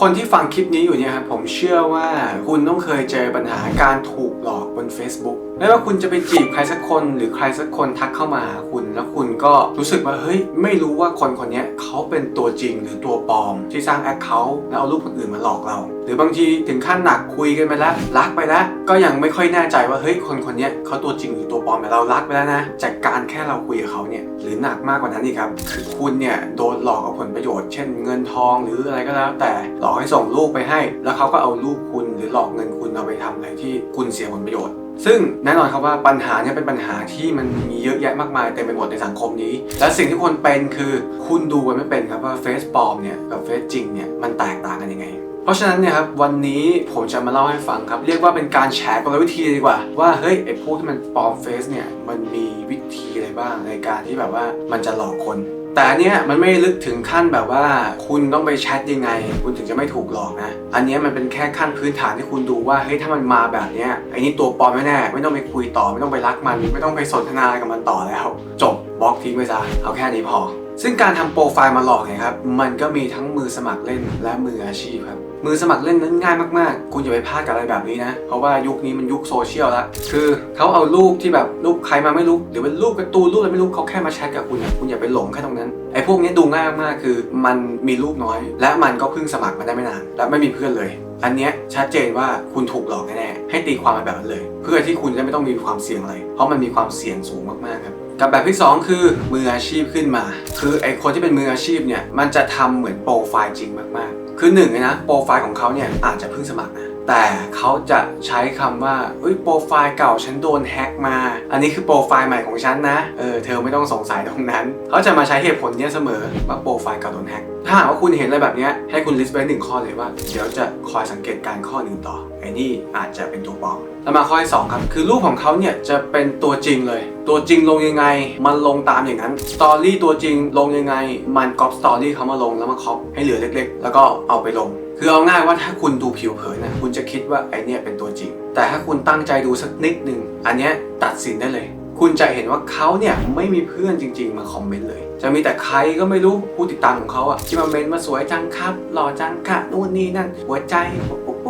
คนที่ฟังคลิปนี้อยู่เนี่ยครับผมเชื่อว่าคุณต้องเคยเจอปัญหาการถูกหลอกบน Facebook ไม่ว่าคุณจะไปจีบใครสักคนหรือใครสักคนทักเข้ามาหาคุณ แล้วคุณก็รู้สึกว่าเฮ้ยไม่รู้ว่าคนคนนี้เขาเป็นตัวจริงหรือตัวปลอม ที่สร้างแอคเคาท์แล้วเอารูปคนอื่นมาหลอกเรา หรือบางทีถึงขั้นหนักคุยกันไปแล้วรักไปแล้วก็ยังไม่ค่อยแน่ใจว่าเฮ้ยคนคนนี้เขาตัวจริงหรือตัวปลอมแต่เรารักไปแล้วนะจากการแค่เราคุยกับเขาเนี่ยหรือหนักมากกว่านั้นอีกครับคือคุณเนี่ยโดนหลอกเอาผลประโยชน์เช่นเงินทองหรืออะไรก็แล้ว แต่หลอกให้ส่งรูปไปให้ แล้วเขาก็เอารูปคุณหรือหลอกเงินคุณเอาไปทำอะไรที่คุณเสียผลประโยชน์ ซึ่งแน่นอนครับว่าปัญหาเนี่ยเป็นปัญหาที่มันมีเยอะแยะมากมายเต็มไปหมดในสังคมนี้ และสิ่งที่คนเป็นคือคุณดูกันไม่เป็นครับว่าเฟซปลอมเนี่ยกับเฟซจริงเนี่ยมันแตกต่างกันยังไงเพราะฉะนั้นเนี่ยครับวันนี้ผมจะมาเล่าให้ฟังครับ เรียกว่าเป็นการแชร์กลวิธีดีกว่า ว่าเฮ้ยไอ้พวกที่มันปลอมเฟซเนี่ยมันมีวิธีอะไรบ้างในการที่แบบว่ามันจะหลอกคน แต่อันเนี้ยมันไม่ลึกถึงขั้นแบบว่า คุณต้องไปแชทยังไง คุณถึงจะไม่ถูกหลอกนะ อันเนี้ยมันเป็นแค่ขั้นพื้นฐานที่คุณดูว่าเฮ้ยถ้ามันมาแบบเนี้ยไอ้นี่ตัวปลอมแน่ๆไม่ต้องไปคุยต่อไม่ต้องไปรักมัน ไม่ต้องไปสนทนากับมันต่อแล้ว จบบล็อกทิ้งไปซะเอาแค่นี้พอ ซึ่งการทำโปรไฟล์มาหลอกเนี่ยครับมันก็มีทั้งมือสมัครเล่นและมืออาชีพครับ มือสมัครเล่นนั้นง่ายมากๆ คุณอย่าไปพลาดกับอะไรแบบนี้นะ เพราะว่ายุคนี้มันยุคโซเชียลละคือเขาเอารูปที่แบบรูปใครมาไม่รู้ หรือเป็นรูปการ์ตูนรูปอะไรไม่รู้เขาแค่มาแชทกับคุณคุณอย่าไปหลงแค่ตรงนั้นไอ้พวกนี้ดูง่ายมากๆคือ มันมีรูปน้อย และมันก็เพิ่งสมัครมาได้ไม่นานและไม่มีเพื่อนเลย อันเนี้ยชัดเจนว่าคุณถูกหลอกแน่ๆให้ตีความมาแบบนั้นเลย เพื่อที่คุณจะไม่ต้องมีความเสี่ยงอะไร เพราะมันมีความเสี่ยงสูงมากๆครับกับแบบที่ 2 คือมืออาชีพขึ้นมา คือไอคนที่เป็นมืออาชีพเนี่ยมันจะทำเหมือนโปรไฟล์จริงมากๆ คือหนึ่งนะโปรไฟล์ของเขาเนี่ยอาจจะเพิ่งสมัครนะแต่เขาจะใช้คำว่าเฮ้ยโปรไฟล์เก่าฉันโดนแฮ็กมา อันนี้คือโปรไฟล์ใหม่ของฉันนะเออเธอไม่ต้องสงสัยตรงนั้น เขาจะมาใช้เหตุผลเนี้ยเสมอว่าโปรไฟล์เก่าโดนแฮ็กถ้าหากว่าคุณเห็นอะไรแบบนี้ให้คุณลิสต์ไว้หนึ่งข้อเลยว่า เดี๋ยวจะคอยสังเกตการข้อหนึ่งต่อไอ้นี่อาจจะเป็นตัวปลอมแล้วมาข้อที่สองครับคือรูปของเขาเนี่ยจะเป็นตัวจริงเลย ตัวจริงลงยังไง มันลงตามอย่างนั้นสตอรี่ตัวจริงลงยังไง มันก๊อปสตอรี่เขามาลงแล้วมาคอปให้เหลือเล็ก ๆ แล้วก็เอาไปลง คือเอาง่ายว่าถ้าคุณดูผิวเผินนะคุณจะคิดว่าไอเนี่ยเป็นตัวจริง แต่ถ้าคุณตั้งใจดูสักนิดหนึ่งอันเนี้ยตัดสินได้เลย คุณจะเห็นว่าเขาเนี่ยไม่มีเพื่อนจริง ๆ มาคอมเมนต์เลย จะมีแต่ใครก็ไม่รู้ผู้ติดตามของเขาอะที่มาเมนต์มาสวยจังครับหล่อจังค่ะนู่นนี่นั่นหัวใจปุ๊บปุ๊บ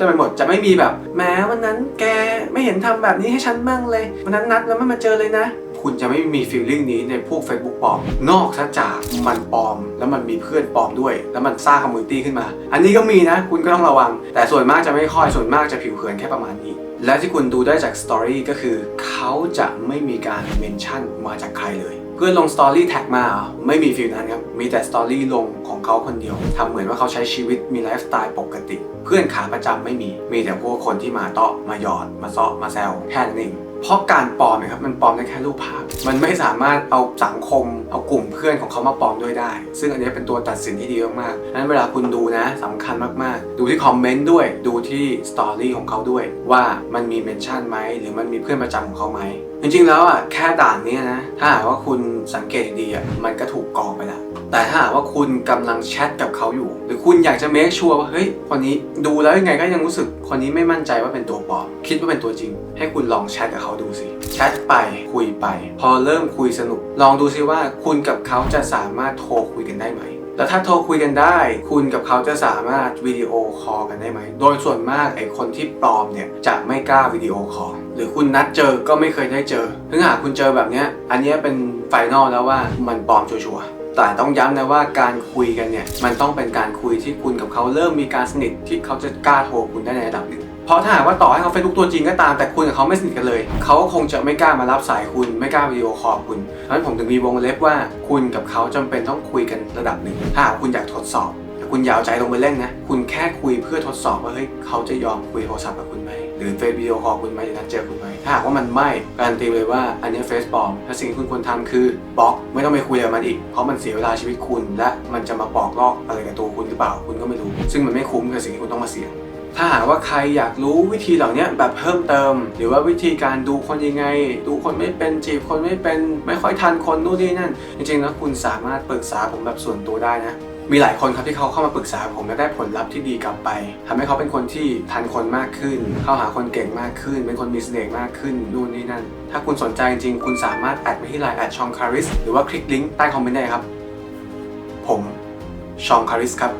ปุ๊บปุ๊บปุ๊บจะไปหมดจะไม่มีแบบแหม้วันนั้นแกไม่เห็นทำแบบนี้ให้ฉันบ้างเลย วันนั้นนัดแล้วไม่มาเจอเลยนะ คุณจะไม่มีฟีลลิ่งนี้ในพวก Facebook ปลอม นอกจากมันปลอม แล้วมันมีเพื่อนปลอมด้วย แล้วมันสร้างคอมมูนิตี้ขึ้นมา อันนี้ก็มีนะ คุณก็ต้องระวัง แต่ส่วนมากจะไม่ค่อยส่วนมากจะผิวเผินแค่ประมาณนี้และที่คุณดูได้จากสตอรี่ก็คือ เขาจะไม่มีการเมนชั่นมาจากใครเลย พื่อนลงสตอรี่แท็กมาไม่มีฟีลนั้นครับ มีแต่สตอรี่ลงของเขาคนเดียวทำเหมือนว่าเขาใช้ชีวิตมีไลฟ์สไตล์ปกติ เพื่อนขาประจำไม่มี มีแต่พวกคนที่มาเตาะมาหยอด มาเซาะมาแซวแค่นั้นเองเพราะการปลอมเนี่ยครับมันปลอมได้แค่รูปภาพ มันไม่สามารถเอาสังคม เอากลุ่มเพื่อนของเขามาปลอมด้วยได้ ซึ่งอันนี้เป็นตัวตัดสินที่ดีมากๆนั้นเวลาคุณดูนะสำคัญมากๆ ดูที่คอมเมนต์ด้วย ดูที่สตอรี่ของเขาด้วย ว่ามันมีเมนชั่นไหมหรือมันมีเพื่อนประจำของเขาไหม จริงๆแล้วอะแค่ด่านนี้นะ ถ้าหากว่าคุณสังเกตดีอะมันก็ถูกกรองไปแล้วแต่ถ้าหากว่าคุณกำลังแชทกับเขาอยู่ หรือคุณอยากจะเมคชัวร์ว่าเฮ้ยคนนี้ดูแล้วยังไงก็ยังรู้สึกคนนี้ไม่มั่นใจว่าเป็นตัวปลอมคิดว่าเป็นตัวจริง ให้คุณลองแชทกับเขาดูสิแชทไปคุยไป พอเริ่มคุยสนุก ลองดูซิว่าคุณกับเขาจะสามารถโทรคุยกันได้ไหม แล้วถ้าโทรคุยกันได้ คุณกับเขาจะสามารถวิดีโอคอลกันได้ไหม โดยส่วนมากไอ้คนที่ปลอมเนี่ยจะไม่กล้าวิดีโอคอลหรือคุณนัดเจอก็ไม่เคยได้เจอถึงหากคุณเจอแบบเนี้ยอันนี้เป็นไฟนอลแล้วว่ามันปลอมชัวร์แต่ต้องย้ำนะว่าการคุยกันเนี่ยมันต้องเป็นการคุยที่คุณกับเขาเริ่มมีการสนิทที่เขาจะกล้าโทรคุณได้ในระดับหนึ่ง ราะถ้าหากว่าต่อให้เขาเฟซบุ๊กตัวจริงก็ตามแต่คุณกับเขาไม่สนิทกันเลย เขาก็คงจะไม่กล้ามารับสายคุณ ไม่กล้าวิดีโอคอลคุณเพราะฉะนั้นผมถึงมีวงเล็บว่าคุณกับเขาจำเป็นต้องคุยกันระดับหนึ่ง ถ้าคุณอยากทดสอบแต่คุณอย่าเอาใจลงไปเล่นนะ คุณแค่คุยเพื่อทดสอบว่าเฮ้ยเขาจะยอมคุยโทรศัพท์กับคุณไหม หรือเฟซวิดีโอคอลคุณไหมหรือนัดเจอคุณไหม ถ้าหากว่ามันไม่ การันตีเลยว่าอันนี้เฟซปลอมถ้าสิ่งที่คุณควรทำคือบล็อก ไม่ต้องไปคุยกับมันอีก เพราะมันเสียเวลาชีวิตคุณ และมันจะมาปอกลอกอะไรกับตัวคุณหรือเปล่า คุณก็ไม่รู้ ซึ่งมันไม่คุ้มกับสิ่งที่คุณต้องมาเสี่ยง ถ้าหากว่าใครอยากรู้วิธีเหล่านี้แบบเพิ่มเติม หรือว่าวิธีการดูคนยังไง ดูคนไม่เป็นจีบคนไม่เป็นไม่ค่อยทันคนนู่นนี่นั่น จริงๆแล้วคุณสามารถปรึกษาผมแบบส่วนตัวได้นะมีหลายคนครับที่เขาเข้ามาปรึกษาผมและได้ผลลัพธ์ที่ดีกลับไปทำให้เขาเป็นคนที่ทันคนมากขึ้น เข้าหาคนเก่งมากขึ้น เป็นคนมีเสน่ห์มากขึ้นนู่นนี่นั่น ถ้าคุณสนใจจริงๆคุณสามารถแอดไปที่ไลน์แอดชองคาริสหรือว่าคลิกลิงก์ใต้คอมเมนต์ได้ครับ ผมชองคาริสครับ